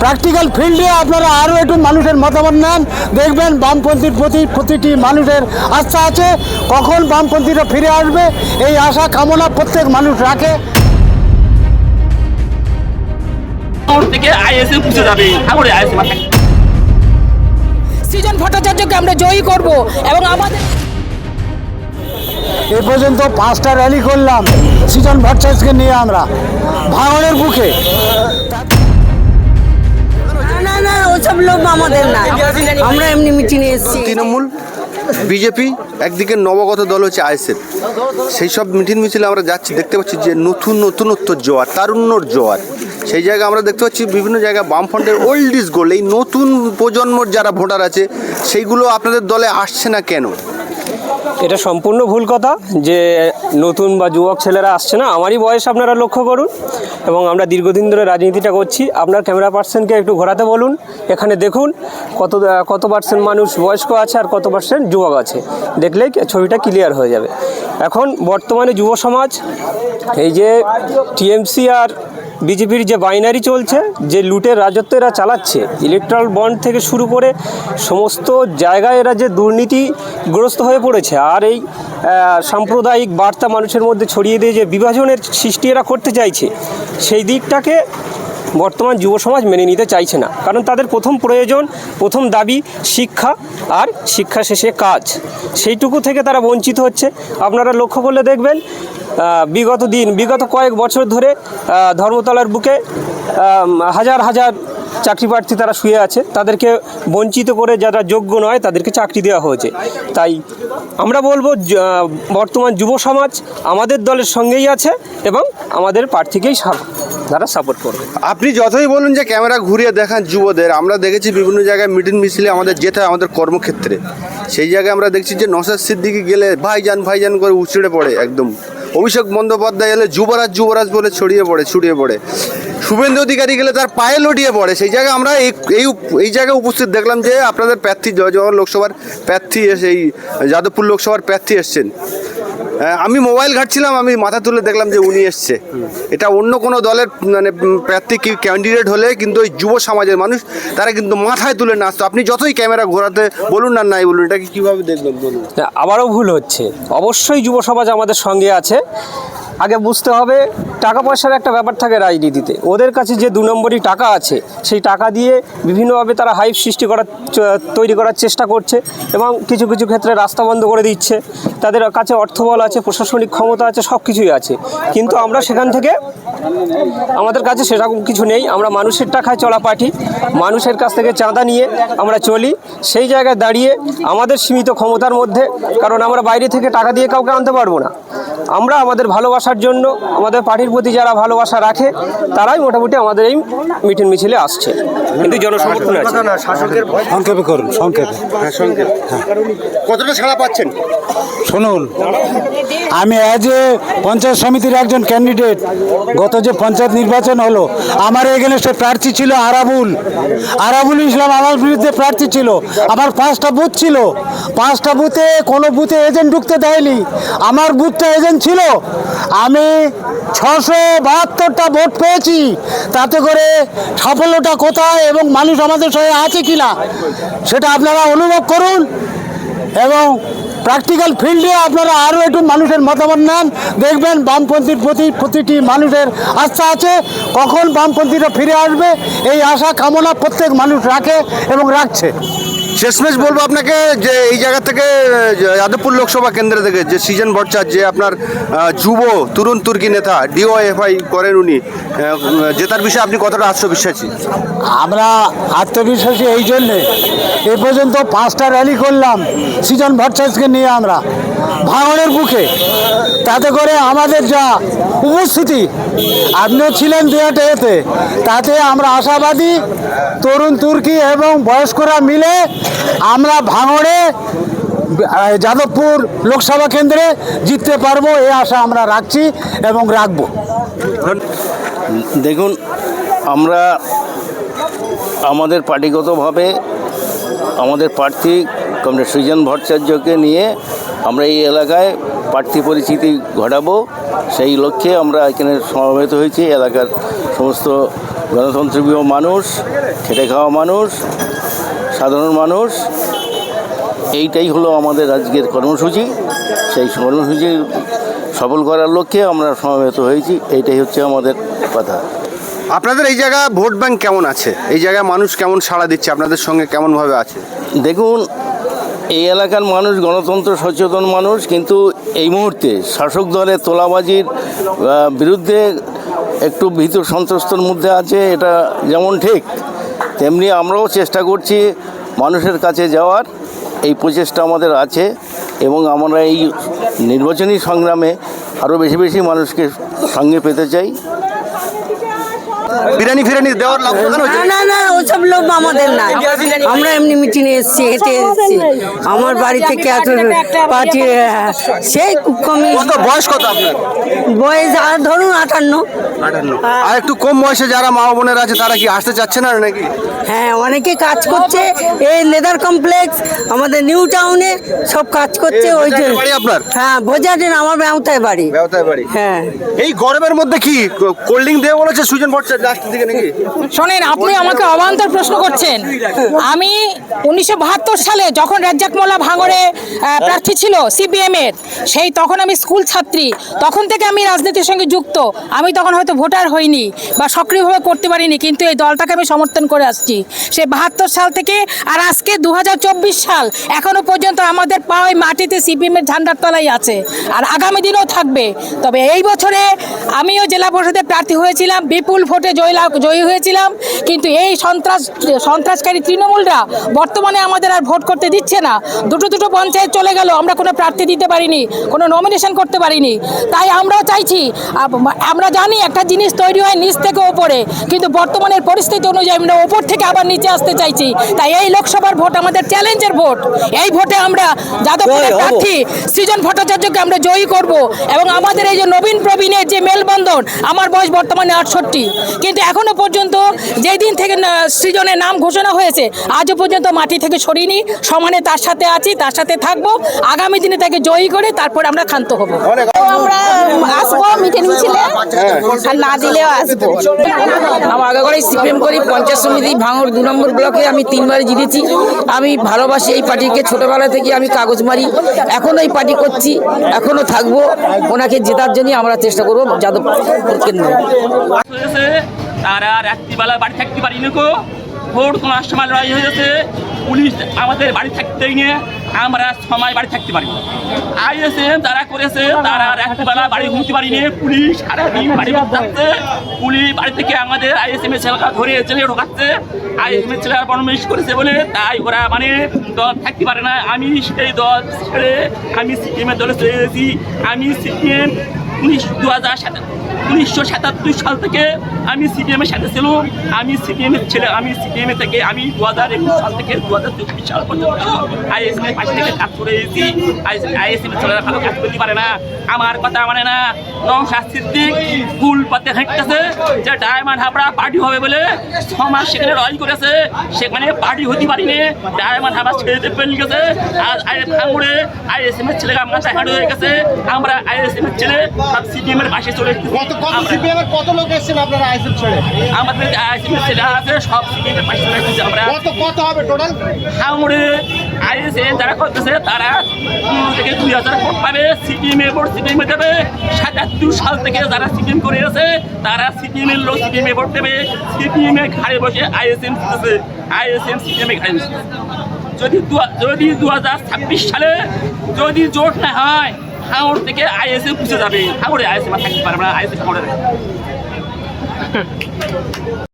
Practical ফিল্ডে আপনারা আরও একটু মানুষের মতামত নেন। দেখবেন বামপন্থীর প্রতি প্রতিটি মানুষের আস্থা আছে। কখন বামপন্থীরা ফিরে আসবে এই আশা কামনা প্রত্যেক মানুষ রাখে। থেকে আইএসএ পুষে যাবে। ঠাকুরে আইএসএ সৃজন ভট্টাচার্যকে আমরা জয়ী করব এবং আমাদের এ পর্যন্ত পাঁচটা র্যালি করলাম। সিজন ভট্টাচার্যকে নিয়ে আমরা ভাঙনের বুকে। ওসব লোভ আমাদের না। আমরা এমনি মিটিংয়ে এসেছি। তৃণমূল, বিজেপি, একদিকে নবগত দল হচ্ছে আইএসএফ। সেই সব মিটিং মিছিলে আমরা যাচ্ছি, দেখতে পাচ্ছি যে নতুন নতুনত্ব জোয়ার, তারুণ্যর জোয়ার। সেই জায়গায় আমরা দেখতে পাচ্ছি বিভিন্ন জায়গায় বামফ্রন্টের ওল্ড ইজ গোল্ড এই নতুন প্রজন্মর যারা ভোটার আছে, সেইগুলো আপনাদের দলে আসছে না কেন? এটা সম্পূর্ণ ভুল কথা যে নতুন বা যুবক ছেলেরা আসছে না। আমারই বয়স আপনারা লক্ষ্য করুন এবং আমরা দীর্ঘদিন ধরে রাজনীতিটা করছি। আপনার ক্যামেরা পার্সনকে একটু ঘোরাতে বলুন। এখানে দেখুন কত কত পার্সেন্ট মানুষ বয়স্ক আছে আর কত পার্সেন্ট যুবক আছে। দেখলেই ছবিটা ক্লিয়ার হয়ে যাবে। এখন বর্তমানে যুব সমাজ, এই যে টিএমসি আর বিজেপির যে বাইনারি চলছে, যে লুটের রাজত্ব এরা চালাচ্ছে ইলেকট্রাল বন্ড থেকে শুরু করে সমস্ত জায়গায় এরা যে দুর্নীতিগ্রস্ত হয়ে পড়েছে, আর এই সাম্প্রদায়িক বার্তা মানুষের মধ্যে ছড়িয়ে দিয়ে যে বিভাজনের সৃষ্টি এরা করতে চাইছে, সেই দিকটাকে বর্তমান যুব সমাজ মেনে নিতে চাইছে না। কারণ তাদের প্রথম প্রয়োজন, প্রথম দাবি শিক্ষা আর শিক্ষা শেষে কাজ। সেইটুকু থেকে তারা বঞ্চিত হচ্ছে। আপনারা লক্ষ্য করলে দেখবেন বিগত দিন, বিগত কয়েক বছর ধরে ধর্মতলার বুকে হাজার হাজার চাকরি প্রার্থী তারা শুয়ে আছে। তাদেরকে বঞ্চিত করে যারা যোগ্য নয়, তাদেরকে চাকরি দেওয়া হয়েছে। তাই আমরা বলব বর্তমান যুব সমাজ আমাদের দলের সঙ্গেই আছে এবং আমাদের প্রার্থীকেই তারা সাপোর্ট করবে। আপনি যতই বলুন যে ক্যামেরা ঘুরিয়ে দেখান যুবদের, আমরা দেখেছি বিভিন্ন জায়গায় মিটিং মিছিলে আমাদের যেতে হয় আমাদের কর্মক্ষেত্রে। সেই জায়গায় আমরা দেখছি যে নসাদ সিদ্দিকি গেলে ভাইজান ভাইজান করে উচড়ে পড়ে একদম। অভিষেক বন্দ্যোপাধ্যায় এলে যুবরাজ যুবরাজ বলে ছড়িয়ে পড়ে ছড়িয়ে পড়ে। শুভেন্দু অধিকারী গেলে তার পায়ে লটিয়ে পড়ে। সেই জায়গায় আমরা এই এই এই জায়গায় উপস্থিত দেখলাম যে আপনাদের প্রার্থী জয়জগর লোকসভার প্রার্থী এসে, এই যাদবপুর লোকসভার প্রার্থী এসছেন। আমি মোবাইল ঘাটছিলাম, আমি মাথা তুলে দেখলাম যে উনি এসছে। এটা অন্য কোনো দলের মানে প্রার্থী কি ক্যান্ডিডেট হলে কিন্তু ওই যুব সমাজের মানুষ, তারা কিন্তু মাথায় তুলে না আসতো। আপনি যতই ক্যামেরা ঘোরাতে বলুন না, নাই বলুন এটাকে কীভাবে দেখবেন বলুন? আবারও ভুল হচ্ছে। অবশ্যই যুব সমাজ আমাদের সঙ্গে আছে। আগে বুঝতে হবে, টাকা পয়সার একটা ব্যাপার থাকে রাজনীতিতে। ওদের কাছে যে দু নম্বরই টাকা আছে, সেই টাকা দিয়ে বিভিন্নভাবে তারা হাইপ সৃষ্টি করার তৈরি করার চেষ্টা করছে এবং কিছু কিছু ক্ষেত্রে রাস্তা বন্ধ করে দিচ্ছে। তাদের কাছে অর্থবল আছে, প্রশাসনিক ক্ষমতা আছে সব কিছুই আছে। কিন্তু আমরা সেখান থেকে, আমাদের কাছে সেরকম কিছু নেই। আমরা মানুষের টাকায় চলা পাঠি মানুষের কাছ থেকে চাঁদা নিয়ে আমরা চলি। সেই জায়গায় দাঁড়িয়ে আমাদের সীমিত ক্ষমতার মধ্যে, কারণ আমরা বাইরে থেকে টাকা দিয়ে কাউকে আনতে পারব না। আমরা আমাদের ভালোবাসার জন্য আমাদের পার্টির প্রতি যারা ভালোবাসা রাখে তারাই মোটামুটি আমাদের এই মিটিং মিছিলে আসছে। কিন্তু জনসমর্থন আছে। সংক্ষেপে করুন সংক্ষেপে। কতটা ছাড়া পাচ্ছেন? শুনুন আমি অ্যাজ এ পঞ্চায়েত সমিতির একজন ক্যান্ডিডেট গত যে পঞ্চায়েত নির্বাচন হলো আমার এখানে সে প্রার্থী ছিল আরাবুল। আরাবুল ইসলাম আমার বিরুদ্ধে প্রার্থী ছিল। আমার পাঁচটা বুথ ছিল। পাঁচটা বুথে কোনো বুথে এজেন্ট ঢুকতে দেয়নি। আমার বুথটা এজেন্ট ছিল। আমি ছশো বাহাত্তরটা ভোট পেয়েছি। তাতে করে সাফল্যটা কোথায় এবং মানুষ আমাদের সঙ্গে আছে কিনা, সেটা আপনারা অনুভব করুন এবং প্র্যাকটিক্যাল ফিল্ডে আপনারা আরও একটু মানুষের মতামত নেন। দেখবেন বামপন্থীর প্রতি প্রতিটি মানুষের আস্থা আছে। কখন বামপন্থীরা ফিরে আসবে এই আশা কামনা প্রত্যেক মানুষ রাখে এবং রাখছে। শেষমেশ বলব আপনাকে যে এই জায়গা থেকে যাদবপুর লোকসভা কেন্দ্র থেকে যে সিজন ভট্টাচার্য যে আপনার যুব তরুণ তুর্কি নেতা ডিওএফআই করেন উনি জেতার বিষয়ে আপনি কতটা আত্মবিশ্বাসী? আমরা আত্মবিশ্বাসী এই জন্যে। এ পর্যন্ত পাঁচটা র্যালি করলাম। সিজন ভট্টাচার্যকে নিয়ে আমরা ভাঙনের বুকে। তাতে করে আমাদের যা উপস্থিতি, আপনিও ছিলেন দুয়াটে এতে, তাতে আমরা আশাবাদী, তরুণ তুর্কি এবং বয়স্করা মিলে আমরা ভাঙড়ে যাদবপুর লোকসভা কেন্দ্রে জিততে পারব, এই আশা আমরা রাখছি এবং রাখব। দেখুন, আমরা আমাদের পার্টিগতভাবে, আমাদের প্রার্থী কমরেড সৃজন ভট্টাচার্যকে নিয়ে আমরা এই এলাকায় প্রার্থী পরিচিতি ঘটাবো। সেই লক্ষ্যে আমরা এখানে সমবেত হয়েছি। এলাকার সমস্ত গণতন্ত্রপ্রিয় মানুষ খেটে খাওয়া মানুষ সাধারণ মানুষ এইটাই হলো আমাদের আজকের কর্মসূচি। সেই কর্মসূচি সফল করার লক্ষ্যে আমরা সমবেত হয়েছি। এইটাই হচ্ছে আমাদের কথা। আপনাদের এই জায়গা ভোট ব্যাংক কেমন আছে? এই জায়গায় মানুষ কেমন সাড়া দিচ্ছে? আপনাদের সঙ্গে কেমনভাবে আছে? দেখুন এই এলাকার মানুষ, গণতন্ত্র সচেতন মানুষ, কিন্তু এই মুহূর্তে শাসক দলের তোলাবাজির বিরুদ্ধে একটু ভীত সন্ত্রস্তর মধ্যে আছে, এটা যেমন ঠিক, তেমনি আমরাও চেষ্টা করছি মানুষের কাছে যাওয়ার, এই প্রচেষ্টা আমাদের আছে এবং আমরা এই নির্বাচনী সংগ্রামে আরও বেশি বেশি মানুষকে সঙ্গে পেতে চাই। বিরিয়ানি ফিরানি দেওয়ার লাভ দেখানো না না না ওসব লোক আমাদের না। আমরা এমনি মিটিংয়ে এসেছি হেঁটে এসেছি। আমার বাড়ি থেকে এত পার্টি সেই কমি কত বয়স কত আপনার? বয়স আর ধরুন আটান্ন আটান্ন আর একটু কম বয়সে যারা মা বোনেরা আছে তারা কি আসতে চাচ্ছে না নাকি? হ্যাঁ অনেকে কাজ করছে এই লেদার কমপ্লেক্স আমাদের নিউ টাউনে সব কাজ করছে ওই যে বাড়ি আপনার? হ্যাঁ বোঝাটেন আমার ব্যবতায় বাড়ি। ব্যবসায় বাড়ি। হ্যাঁ। এই গরমের মধ্যে কি কোল্ড ড্রিঙ্ক দেবে বলেছে সুজন ভট্টাচার্য? শোনেন আপনি আমাকে অবান্তর প্রশ্ন করছেন। আমি উনিশশো বাহাত্তর সালে যখন রাজ্জাক মোল্লা আহ, প্রার্থী ছিল সিপিএম এর সেই তখন আমি স্কুল ছাত্রী তখন থেকে আমি রাজনীতির সঙ্গে যুক্ত। আমি তখন হয়তো ভোটার হইনি বা সক্রিয়ভাবে করতে পারিনি কিন্তু এই দলটাকে আমি সমর্থন করে আসছি। সে বাহাত্তর সাল থেকে আর আজকে দু হাজার চব্বিশ সাল এখনও পর্যন্ত আমাদের পাওয়াই মাটিতে সিপিএম এর ঝান্ডার তলাই আছে আর আগামী দিনেও থাকবে। তবে এই বছরে আমিও জেলা পরিষদে প্রার্থী হয়েছিলাম বিপুল ভোটে জয়লাভ জয়ী হয়েছিলাম কিন্তু এই সন্ত্রাস সন্ত্রাসকারী তৃণমূলরা বর্তমানে আমাদের আর ভোট করতে দিচ্ছে না। দুটো দুটো পঞ্চায়েত চলে গেল আমরা কোনো প্রার্থী দিতে পারিনি কোনো নমিনেশন করতে পারিনি। তাই আমরাও চাইছি আমরা জানি একটা জিনিস তৈরি হয় নিচ থেকে ওপরে কিন্তু বর্তমানের পরিস্থিতি অনুযায়ী আমরা ওপর থেকে আবার নিচে আসতে চাইছি। তাই এই লোকসভার ভোট আমাদের চ্যালেঞ্জের ভোট। এই ভোটে আমরা যাদবপুরের প্রার্থী সৃজন ভট্টাচার্যকে আমরা জয়ী করব এবং আমাদের এই যে নবীন প্রবীণের যে মেলবন্ধন আমার বয়স বর্তমানে আটষট্টি। কিন্তু এখনও পর্যন্ত যেই দিন থেকে সৃজনের নাম ঘোষণা হয়েছে, আজও পর্যন্ত মাটি থেকে সরিনি। সমানে তার সাথে আছি, তার সাথে থাকব। আগামী দিনে তাকে জয়ী করে তারপর আমরা ক্ষান্ত হব। আমরা আসব, মিটিং মিছিলে। আর না দিলেও আসব। আমার আগে করে সিপিএম করি, পঞ্চায়েত সমিতি ভাঙর দু নম্বর ব্লকে আমি তিনবার জিতেছি। আমি ভালোবাসি এই পার্টিকে। ছোটবেলা থেকে আমি কাগজ মারি। এখনও এই পার্টি করছি, এখনও থাকব। ওনাকে জেতার জন্য আমরা চেষ্টা করব যাদবপুর কেন্দ্রে তারা রাত্রিবেলা বাড়ি থাকতে পারিনি কো ভোট কোনার সময় লড়াই হয়েছে পুলিশ আমাদের বাড়ি থাকতেই নিয়ে আমরা সময় বাড়ি থাকতে পারি আইএসএম তারা করেছে, তারা রাত্রিবেলা বাড়ি ঘুরতে পারিনি পুলিশ সারাদিন বাড়ি থাকছে পুলিশ বাড়ি থেকে আমাদের আইএসএম এর ছেলেরা ধরে জেলে ঢোকাচ্ছে। আইএসএম এর ছেলেরা বনমিশ করেছে বলে তাই ওরা মানে দল থাকতে পারে না। আমি সেই দল ছেড়ে আমি সিপিএমের দলে চলে গেছি আমি সিপিএম উনিশ দু হাজার সাত উনিশশো সাতাত্তর সাল থেকে আমি সিপিএম এর সাথে ছিলাম। আমি সিপিএম এর ছেলে, আমি সিপিএম থেকে আমি দু হাজার একুশ সাল থেকে দু হাজার চব্বিশ সাল পর্যন্ত আইএসএম এর পাশে থেকে কাজ করে এসেছি। আইএসএম ছেলেরা ভালো কাজ করতে পারে না। আমার কথা মানে না নৌশাদ সিদ্দিক ফুল পাতে হাঁটতেছে, যে ডায়মন্ড হাবড়া পার্টি হবে বলে সমাজ সেখানে লড়াই করেছে। সেখানে পার্টি হতে পারিনি। ডায়মন্ড হাবড়া ছেড়ে পেল গেছে। আর আই ভাঙড়ে আইএসএম এর ছেলেরা মাথা হাঁড় হয়ে গেছে। আমরা আইএসএম এর ছেলে সব সিপিএম এর পাশে চলে এসেছি। কত লোক এসেছেন আপনারা ছেড়ে? আমাদের আছে সব সিপিএম এর পাশে চলে আমরা কত কত হবে টোটাল যারা করতেছে তারা থেকে দুই হাজার ভোট পাবে। সিপিএম ভোট সিপিএম এ দেবে। সাতাত্তর সাল থেকে যারা সিপিএম করে আছে তারা সিপিএম এর লোক সিপিএম এ ভোট দেবে। সিপিএম ঘাড়ে বসে আইএসএম জিতেছে। আইএসএম সিপিএম এর ঘাড়ে যদি যদি দু হাজার ছাব্বিশ সালে যদি জোট না হয় হাঙড় থেকে আইএসএ পুষে যাবে। হাঙড়ে আইএসএ থাকতে পারবে না আইএসএ হাঙড়ে